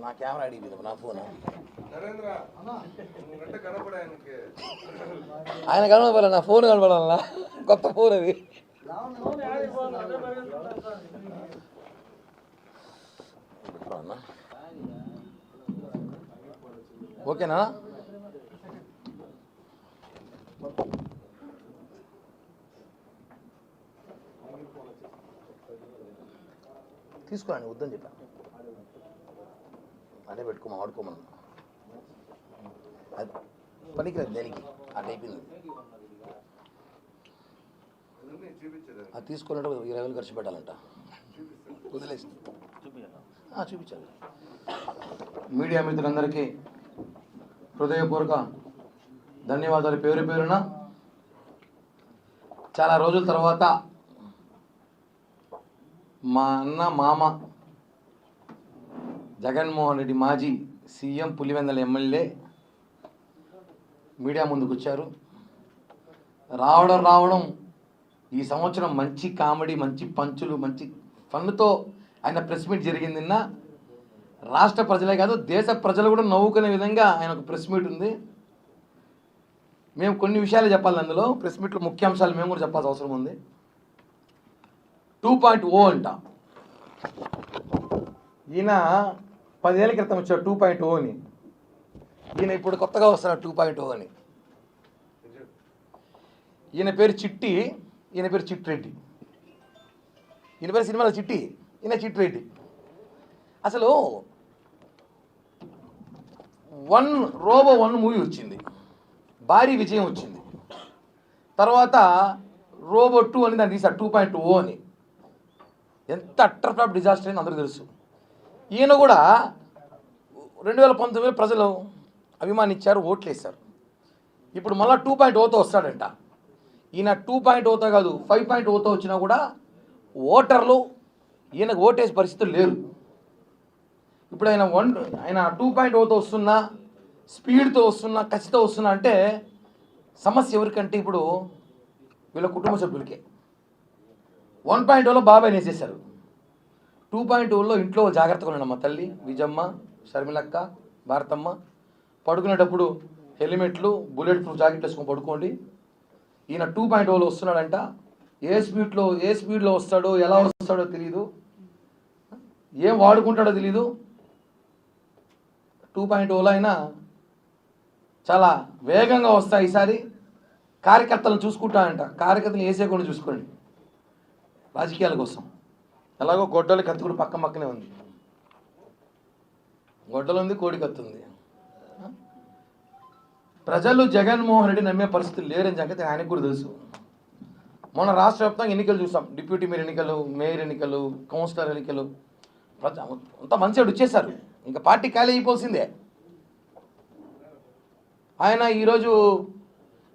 నా కెమెరా అడిగి నా ఫోన్ ఆయన కనపడాలి నా ఫోన్ కనపడాలన్నా కొత్త ఫోన్ అది. ఓకేనా? తీసుకోండి వద్దని చెప్పాను అదే పెట్టుకో వాడుకోమన్నా అది పనికిరాదు దేనికి? అటు అయిపోయింది అది తీసుకున్నట్టు ఇరవై వేలు ఖర్చు పెట్టాలంట. వదిలేసి చూపించాలి. మీడియా మిత్రులందరికీ హృదయపూర్వక ధన్యవాదాలు. పేరు పేరున చాలా రోజుల తర్వాత మా అన్న మామ జగన్మోహన్ రెడ్డి మాజీ సీఎం పులివెందల ఎమ్మెల్యే మీడియా ముందుకు వచ్చారు. రావడం రావడం ఈ సంవత్సరం మంచి కామెడీ మంచి పంచులు మంచి ఫన్తో ఆయన ప్రెస్ మీట్ జరిగింది నిన్న. రాష్ట్ర ప్రజలే కాదు దేశ ప్రజలు కూడా నవ్వుకునే విధంగా ఆయన ఒక ప్రెస్ మీట్ ఉంది. మేము కొన్ని విషయాలు చెప్పాలి అందులో. ప్రెస్ మీట్లో ముఖ్యాంశాలు మేము కూడా చెప్పాల్సిన అవసరం ఉంది. టూ పాయింట్ ఓ అంట. ఈయన పదివేల క్రితం వచ్చాడు టూ పాయింట్ ఓ అని. ఈయన ఇప్పుడు కొత్తగా వస్తున్నాడు టూ పాయింట్ ఓ అని. ఈయన పేరు చిట్టి ఈయన పేరు చిట్రెడ్డి. ఈయన పేరు సినిమాలో చిట్టి ఈయన చిట్రెడ్డి. అసలు వన్ రోబో వన్ మూవీ వచ్చింది. భారీ విజయం వచ్చింది. తర్వాత రోబో టూ అని దాన్ని తీసారు టూ పాయింట్ ఓ అని. ఎంత అట్టర్ ఫ్లాప్ డిజాస్టర్ అని అందరూ తెలుసు. ఈయన కూడా రెండు వేల పంతొమ్మిదిలో ప్రజలు అభిమానించారు ఓట్లేశారు. ఇప్పుడు మళ్ళీ టూ పాయింట్ ఓతో వస్తాడంట. ఈయన టూ పాయింట్ ఓతో కాదు ఫైవ్ పాయింట్ ఓతో వచ్చినా కూడా ఓటర్లు ఈయనకు ఓటేసే పరిస్థితులు లేరు. ఇప్పుడు ఆయన వన్ ఆయన టూ పాయింట్ ఓతో వస్తున్నా స్పీడ్తో వస్తున్నా కసితో వస్తున్నా అంటే సమస్య ఎవరికంటే ఇప్పుడు వీళ్ళ కుటుంబ సభ్యులకే. వన్ పాయింట్ ఓలో బాబాయ్ నేసేసారు టూ పాయింట్ ఓలో ఇంట్లో జాగ్రత్తగా ఉండమ్మా తల్లి విజమ్మ షర్మిలక్క భారతమ్మ. పడుకునేటప్పుడు హెల్మెట్లు బుల్లెట్ ప్రూఫ్ జాకెట్ వేసుకొని పడుకోండి. ఈయన టూ పాయింట్ ఓలో వస్తున్నాడంట. ఏ స్పీడ్లో ఏ స్పీడ్లో వస్తాడో ఎలా వస్తాడో తెలియదు ఏం వాడుకుంటాడో తెలీదు. టూ పాయింట్ ఓలో అయినా చాలా వేగంగా వస్తాయి ఈసారి. కార్యకర్తలను చూసుకుంటానంట కార్యకర్తలు వేసేయకుండా చూసుకోండి. రాజకీయాల కోసం. ఎలాగో గొడ్డలి కత్తి కూడా పక్క పక్కనే ఉంది. గొడ్డలు ఉంది కోడి కత్తి ఉంది ప్రజలు జగన్మోహన్ రెడ్డి నమ్మే పరిస్థితులు లేరని సంగతి ఆయనకు కూడా తెలుసు. మొన్న రాష్ట్ర వ్యాప్తంగా ఎన్నికలు చూసాం. డిప్యూటీ మేయర్ ఎన్నికలు మేయర్ ఎన్నికలు కౌన్సిలర్ ఎన్నికలు. ప్రజ అంత మంచిగా వచ్చేసారు. ఇంకా పార్టీ ఖాళీ అయిపోవాల్సిందే ఆయన ఈరోజు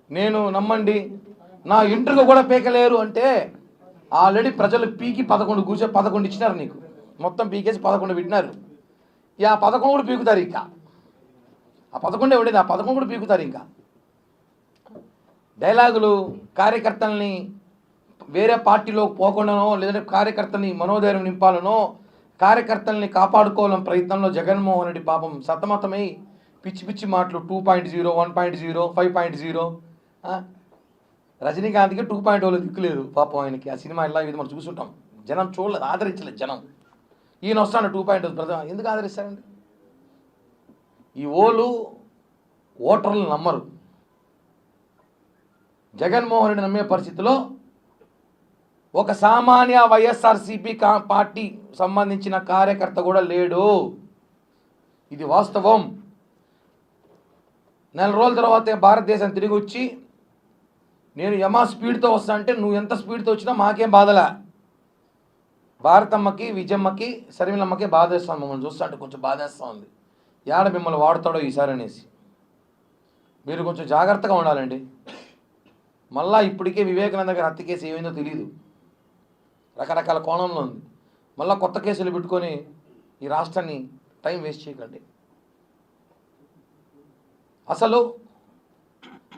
నేను నమ్మండి నా ఇంటర్వ్యూ కూడా పీకలేరు అంటే ఆల్రెడీ ప్రజలు పీకి పదకొండు కూర్చో పదకొండు ఇచ్చినారు నీకు. మొత్తం పీకేసి పదకొండు పెట్టినారు ఇక ఆ పదకొండు కూడా పీకుతారు ఇంకా. ఆ పదకొండే ఉండేది ఆ పదకొండు కూడా పీకుతారు ఇంకా. డైలాగులు కార్యకర్తల్ని వేరే పార్టీలో పోకుండానో లేదంటే కార్యకర్తని మనోధైర్యం నింపాలనో కార్యకర్తల్ని కాపాడుకోవాలని ప్రయత్నంలో జగన్మోహన్ రెడ్డి పాపం సతమతమై పిచ్చి పిచ్చి మాటలు two point zero one point zero five point zero రజనీకాంత్కి two point ఓలో oh దిక్కులేదు పాపం ఆయనకి. ఆ సినిమా ఇలా ఇది మనం చూసుంటాం జనం చూడలేదు ఆదరించలేదు జనం. ఈయన వస్తాడు టూ పాయింట్ ప్రధాన ఎందుకు ఆదరిస్తారండి? ఈ ఓలు ఓటర్లు నమ్మరు. జగన్మోహన్ రెడ్డి నమ్మే పరిస్థితిలో ఒక సామాన్య వైఎస్ఆర్సీపీ కా పార్టీ సంబంధించిన కార్యకర్త కూడా లేడు. ఇది వాస్తవం. నెల రోజుల తర్వాత భారతదేశం తిరిగి వచ్చి నేను యమా స్పీడ్తో వస్తా అంటే నువ్వు ఎంత స్పీడ్తో వచ్చినా మాకేం బాధలే. భారతమ్మకి విజయమ్మకి శర్మిలమ్మకి బాధేస్తాను మమ్మల్ని చూస్తా అంటే కొంచెం బాధేస్తూ ఉంది. ఏడ మిమ్మల్ని వాడతాడో ఈసారి అనేసి. మీరు కొంచెం జాగ్రత్తగా ఉండాలండి. మళ్ళా ఇప్పటికే వివేకానంద గారి హత్య కేసు ఏమైందో తెలియదు రకరకాల కోణంలో ఉంది. మళ్ళీ కొత్త కేసులు పెట్టుకొని ఈ రాష్ట్రాన్ని టైం వేస్ట్ చేయకండి. అసలు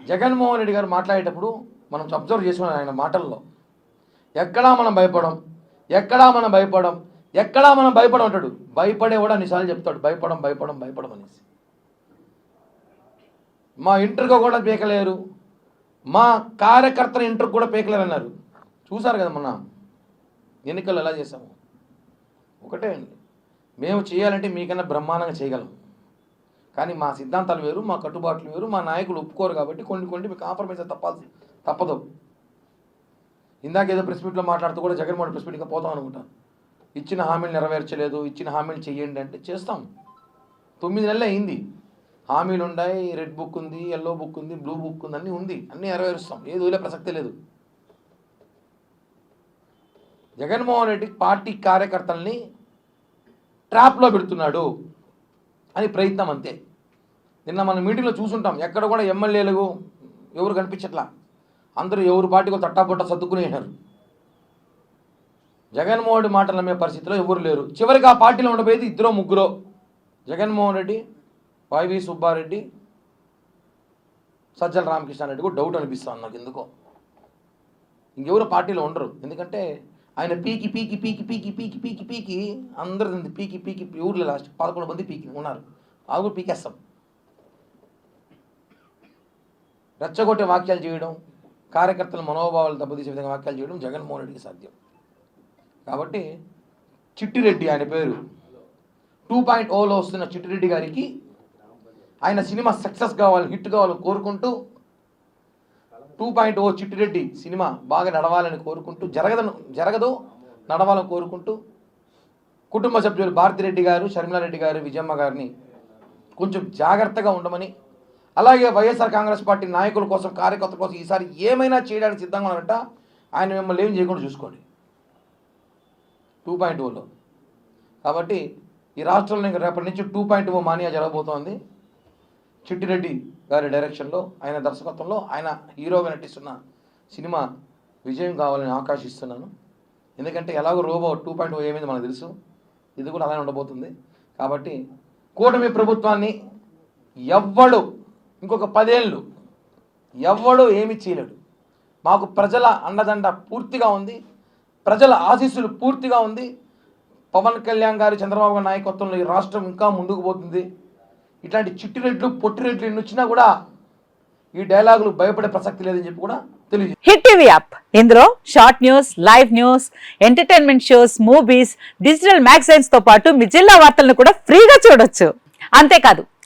జగన్మోహన్ రెడ్డి గారు మాట్లాడేటప్పుడు మనం అబ్జర్వ్ చేసుకున్నాం ఆయన మాటల్లో. ఎక్కడా మనం భయపడం ఎక్కడా మనం భయపడం ఎక్కడా మనం భయపడం అంటాడు. భయపడే కూడా అన్నిసార్లు చెప్తాడు భయపడం భయపడం భయపడం అనేసి. మా ఇంటర్గా కూడా పీకలేరు. మా కార్యకర్తల ఇంటర్కు కూడా పీకలేరు అన్నారు చూసారు కదా మొన్న ఎన్నికలు ఎలా చేసాము ఒకటే అండి. మేము చేయాలంటే మీకన్నా బ్రహ్మాండంగా చేయగలం. కానీ మా సిద్ధాంతాలు వేరు మా కట్టుబాట్లు వేరు మా నాయకులు ఒప్పుకోరు కాబట్టి కొన్ని కొన్ని మీకు కాంప్రమైజ్ తప్పాల్సి తప్పదు. ఇందాక ఏదో ప్రెస్ మీట్లో మాట్లాడుతూ కూడా జగన్మోహన్ ప్రెస్ మీట్గా పోతాం అనుకుంటాను ఇచ్చిన హామీలు నెరవేర్చలేదు ఇచ్చిన హామీలు చెయ్యండి అంటే చేస్తాం. తొమ్మిది నెలలు అయింది. హామీలు ఉన్నాయి రెడ్ బుక్ ఉంది ఎల్లో బుక్ ఉంది బ్లూ బుక్ ఉంది అన్నీ ఉంది. అన్నీ నెరవేరుస్తాం. ఏది వదిలే ప్రసక్తే లేదు. జగన్మోహన్ రెడ్డి పార్టీ కార్యకర్తల్ని ట్రాప్లో పెడుతున్నాడు అని ప్రయత్నం అంతే. నిన్న మన మీటింగ్లో చూసుంటాం. ఎక్కడ కూడా ఎమ్మెల్యేలు ఎవరు కనిపించట్లా? అందరూ ఎవరు పార్టీకి తట్టాపుట్ట సర్దుకునేసినారు జగన్మోహన్ రెడ్డి మాటలు నమ్మే పరిస్థితిలో ఎవరు లేరు. చివరికి ఆ పార్టీలో ఉండబోయేది ఇద్దరో ముగ్గురు. జగన్మోహన్ రెడ్డి వైవి సుబ్బారెడ్డి సజ్జల రామకృష్ణారెడ్డి కూడా డౌట్ అనిపిస్తుంది నాకు ఎందుకో. ఇంకెవరు పార్టీలో ఉండరు. ఎందుకంటే ఆయన పీకి పీకి పీకి పీకి పీకి పీకి పీకి అందరు పీకి పీకి ఊర్లో లాస్ట్ పదకొండు మంది పీకి ఉన్నారు. ఆ కూడా పీకేస్తాం. రెచ్చగొట్టే వాక్యాలు చేయడం కార్యకర్తల మనోభావాలు దెబ్బతీసే విధంగా వాక్యాలు చేయడం జగన్మోహన్ రెడ్డికి సాధ్యం. కాబట్టి చిట్టిరెడ్డి ఆయన పేరు. టూ పాయింట్ ఓలో వస్తున్న చిట్టిరెడ్డి గారికి ఆయన సినిమా సక్సెస్ కావాలని హిట్ కావాలని కోరుకుంటూ two point o Chittireddy cinema బాగా నడవాలని కోరుకుంటూ జరగదను జరగదు నడవాలని కోరుకుంటూ కుటుంబ సభ్యులు భారతిరెడ్డి గారు షర్మిలారెడ్డి గారు విజయమ్మ గారిని కొంచెం జాగ్రత్తగా ఉండమని అలాగే వైఎస్ఆర్ కాంగ్రెస్ పార్టీ నాయకుల కోసం కార్యకర్తల కోసం ఈసారి ఏమైనా చేయడానికి సిద్ధంగా ఉన్నట్ట ఆయన మిమ్మల్ని ఏం చేయకుండా చూసుకోండి. టూ పాయింట్ ఓలో. కాబట్టి ఈ రాష్ట్రంలో ఇంకా రేపటి నుంచి టూ పాయింట్ ఓ మానియా జరగబోతోంది. చిట్టిరెడ్డి గారి డైరెక్షన్లో ఆయన దర్శకత్వంలో ఆయన హీరోగా నటిస్తున్న సినిమా విజయం కావాలని ఆకాశిస్తున్నాను ఎందుకంటే ఎలాగో రోబో టూ పాయింట్ ఓ ఏమైంది మనకు తెలుసు. ఇది కూడా అలానే ఉండబోతుంది. కాబట్టి కూటమి ప్రభుత్వాన్ని ఎవ్వడు ఇంకొక పదేళ్ళు. ఎవ్వడూ ఏమి చేయలేడు. మాకు ప్రజల అండదండ పూర్తిగా ఉంది. ప్రజల ఆశీస్సులు పూర్తిగా ఉంది. పవన్ కళ్యాణ్ గారి చంద్రబాబు గారి నాయకత్వంలో ఈ రాష్ట్రం ఇంకా ముందుకు పోతుంది. ఇట్లాంటి పొట్టి రేట్లు ఎన్ని వచ్చినా కూడా ఈ డైలాగులు భయపడే ప్రసక్తి లేదని చెప్పి కూడా హిట్ టీవీ యాప్. ఇందులో short news live news entertainment shows movies digital మ్యాగజైన్స్తో పాటు మీ జిల్లా వార్తలను కూడా ఫ్రీగా చూడొచ్చు. అంతేకాదు